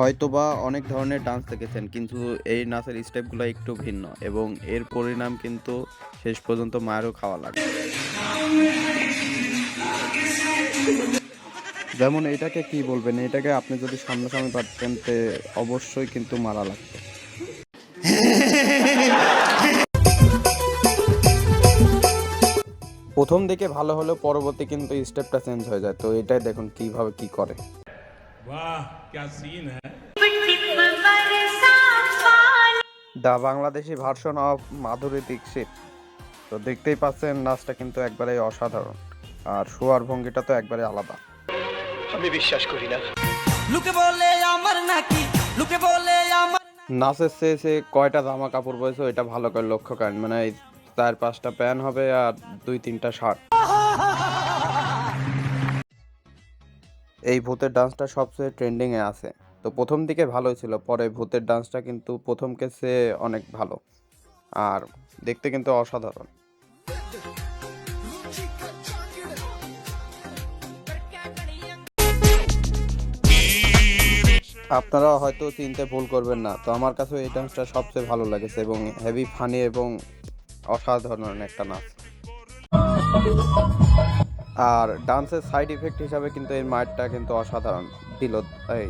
হয়তোবা অনেক ধরনের ডান্স দেখেছেন, কিন্তু এই নাচের স্টেপগুলো একটু ভিন্ন এবং এর পরিণাম কিন্তু শেষ পর্যন্ত মায়েরও খাওয়া লাগে যেমন এটাকে কি বলবেন? এটাকে আপনি যদি সামনাসামনি পারতেন, তে অবশ্যই কিন্তু মারা লাগতো প্রথম দিকে ভালো হলেও পরবর্তী কিন্তু স্টেপটা চেঞ্জ হয়ে যায়। তো এটাই দেখুন কীভাবে কি করে। वाह क्या सीन है the Bangladeshi version of Madhuri Dixit তো দেখতেই পাচ্ছেন নাচটা কিন্তু একবারে অসাধারণ আর শোয়ার ভঙ্গিটা তো একবারে আলাদা লুকে বলে আমার নাকি লুকে বলে আমার নাচের শেষে কয়টা জামা কাপড় পরেছে এটা ভালো করে লক্ষ্য করেন মানে এই চার পাঁচটা প্যান হবে আর দুই তিনটা শার্ট এই ভূতের ডান্সটা সবচেয়ে ট্রেন্ডিং এ আছে। তো প্রথম দিকে ভালোই ছিল, পরে ভূতের ডান্সটা কিন্তু প্রথম কেসে অনেক ভালো। আর দেখতে কিন্তু অসাধারণ। আপনারা হয়তো চিনতে ভুল করবেন না, তো আমার কাছে এই ডান্সটা সবচেয়ে ভালো লেগেছে এবং হেভি ফানি এবং অসাধারণ একটা নাচ। আর ডান্সের সাইড ইফেক্ট হিসাবে কিন্তু এই মায়েরটা কিন্তু অসাধারণ দিল এই।